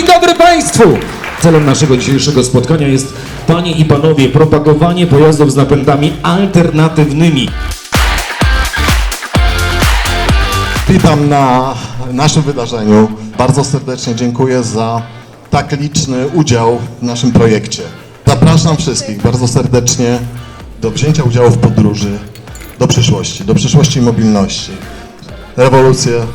Dzień dobry Państwu! Celem naszego dzisiejszego spotkania jest, Panie i Panowie, propagowanie pojazdów z napędami alternatywnymi. Witam na naszym wydarzeniu. Bardzo serdecznie dziękuję za tak liczny udział w naszym projekcie. Zapraszam wszystkich bardzo serdecznie do wzięcia udziału w podróży do przyszłości, do przyszłości mobilności. Rewolucję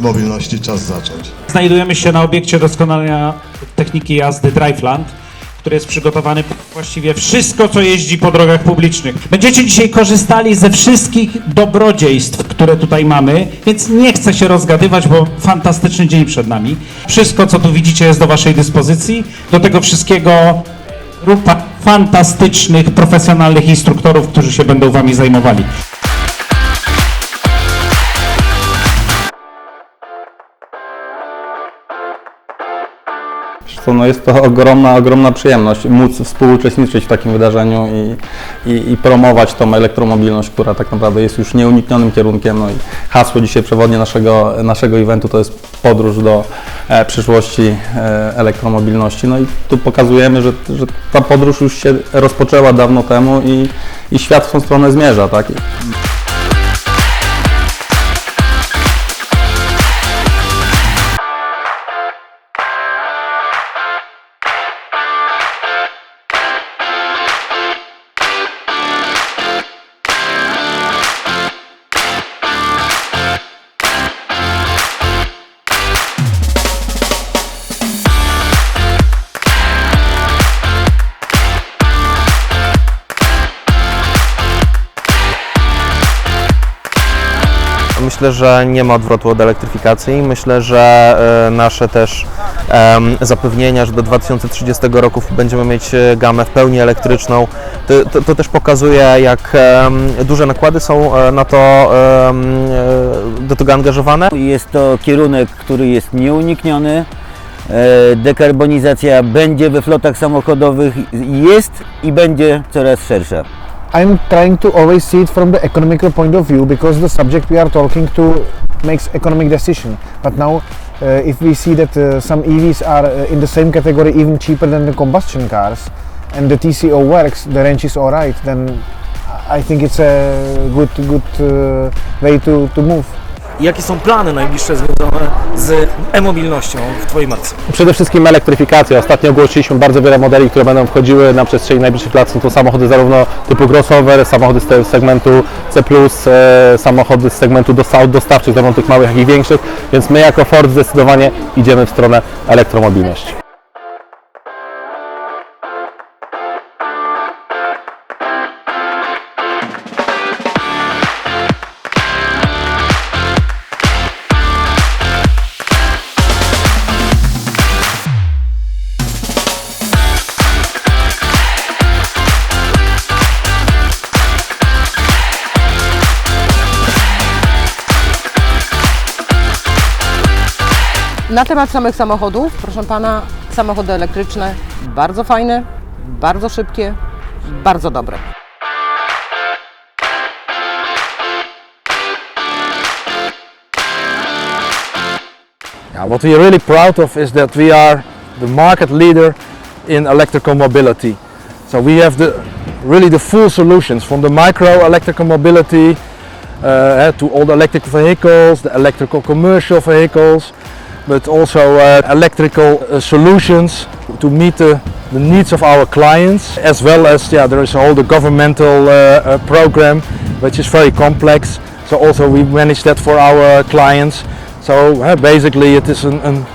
mobilności czas zacząć. Znajdujemy się na obiekcie doskonalenia techniki jazdy Driveland, który jest przygotowany właściwie wszystko, co jeździ po drogach publicznych. Będziecie dzisiaj korzystali ze wszystkich dobrodziejstw, które tutaj mamy, więc nie chcę się rozgadywać, bo fantastyczny dzień przed nami. Wszystko, co tu widzicie, jest do Waszej dyspozycji. Do tego wszystkiego grupa fantastycznych, profesjonalnych instruktorów, którzy się będą Wami zajmowali. Co, no jest to ogromna, ogromna przyjemność móc współuczestniczyć w takim wydarzeniu i, i, i promować tą elektromobilność, która tak naprawdę jest już nieuniknionym kierunkiem. No i hasło dzisiaj przewodnie naszego, naszego eventu to jest podróż do e, przyszłości e, elektromobilności. No i tu pokazujemy, że, że ta podróż już się rozpoczęła dawno temu i, i świat w tą stronę zmierza. Tak? Myślę, że nie ma odwrotu od elektryfikacji. Myślę, że e, nasze też zapewnienia, że do 2030 roku będziemy mieć e, gamę w pełni elektryczną, to, to, to też pokazuje, jak duże nakłady są e, na to do tego angażowane. Jest to kierunek, który jest nieunikniony. Dekarbonizacja będzie we flotach samochodowych, jest i będzie coraz szersza. I'm trying to always see it from the economical point of view because the subject we are talking to makes economic decision. But now, uh, if we see that uh, some EVs are uh, in the same category, even cheaper than the combustion cars, and the TCO works, the range is alright, then I think it's a good, good uh, way to, to move. Jakie są plany najbliższe związane z e-mobilnością w Twojej marce? Przede wszystkim elektryfikacja. Ostatnio ogłosiliśmy bardzo wiele modeli, które będą wchodziły na przestrzeni najbliższych lat. Są to samochody zarówno typu crossover, samochody z segmentu C+, e, samochody z segmentu dosta- dostawczych, zarówno tych małych, jak i większych. Więc my jako Ford zdecydowanie idziemy w stronę elektromobilności. Na temat samych samochodów, proszę pana, samochody elektryczne bardzo fajne, bardzo szybkie, bardzo dobre. Yeah, what we are really proud of is that we are the market leader in electrical mobility. So we have the really the full solutions from the micro electrical mobility uh, to all the electric vehicles, the electrical commercial vehicles, but also uh, electrical uh, solutions to meet the, the needs of our clients, as well as yeah, there is all the governmental uh, uh, program which is very complex. So also we manage that for our clients. So uh, basically it is an, an,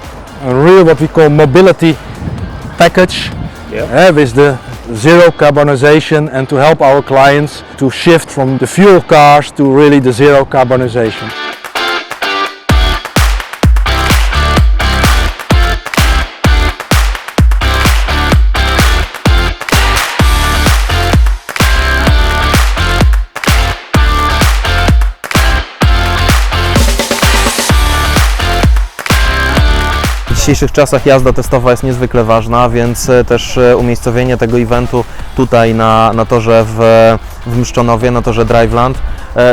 a real what we call mobility package uh, with the zero carbonization and to help our clients to shift from the fuel cars to really the zero carbonization. Dzisiejszych czasach jazda testowa jest niezwykle ważna, więc e, też e, umiejscowienie tego eventu tutaj na, na torze w, w Mszczonowie, na torze Driveland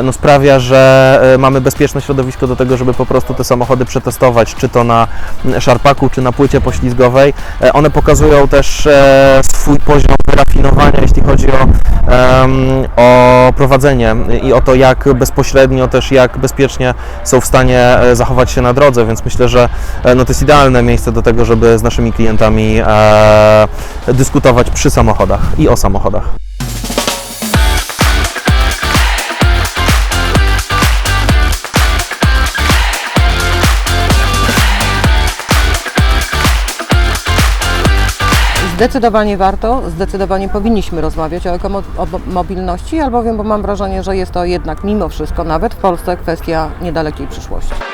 no sprawia, że e, mamy bezpieczne środowisko do tego, żeby po prostu te samochody przetestować, czy to na mm, szarpaku, czy na płycie poślizgowej. E, One pokazują też e, swój poziom wyrafinowania, jeśli chodzi o, o prowadzenie i o to, jak bezpośrednio też, jak bezpiecznie są w stanie e, zachować się na drodze, więc myślę, że e, no, to jest idealne miejsce do tego, żeby z naszymi klientami e, dyskutować przy samochodach i o samochodach. Zdecydowanie warto, zdecydowanie powinniśmy rozmawiać o ekomobilności, albowiem bo mam wrażenie, że jest to jednak mimo wszystko, nawet w Polsce, kwestia niedalekiej przyszłości.